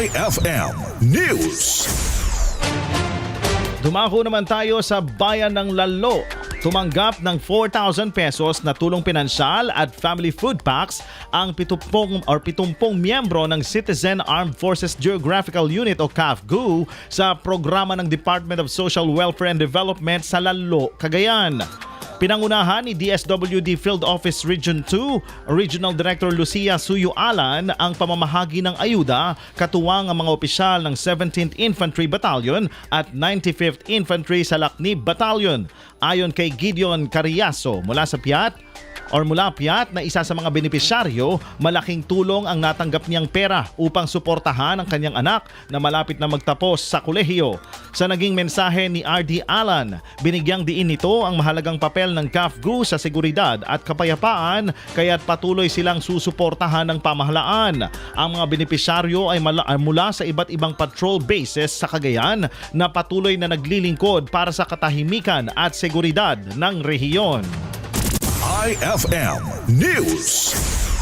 IFM News. Dumako naman tayo sa bayan ng Lalo. Tumanggap ng 4,000 pesos na tulong pinansyal at family food packs ang 70 or 70 miyembro ng Citizen Armed Forces Geographical Unit o CAFGU sa programa ng Department of Social Welfare and Development sa Lalo, Cagayan. Pinangunahan ni DSWD Field Office Region 2, Regional Director Lucia Suyo Alan ang pamamahagi ng ayuda katuwang ang mga opisyal ng 17th Infantry Battalion at 95th Infantry sa Laknib Battalion. Ayon kay Gideon Cariaso mula sa Piat, or mula Piat na isa sa mga benepisyaryo, malaking tulong ang natanggap niyang pera upang suportahan ang kanyang anak na malapit na magtapos sa kolehiyo. Sa naging mensahe ni RD Alan, binigyang diin nito ang mahalagang papel ng CAFGU sa seguridad at kapayapaan kaya't patuloy silang susuportahan ng pamahalaan. Ang mga benepisyaryo ay ay mula sa iba't ibang patrol bases sa Cagayan na patuloy na naglilingkod para sa katahimikan at seguridad ng rehiyon. IFM News.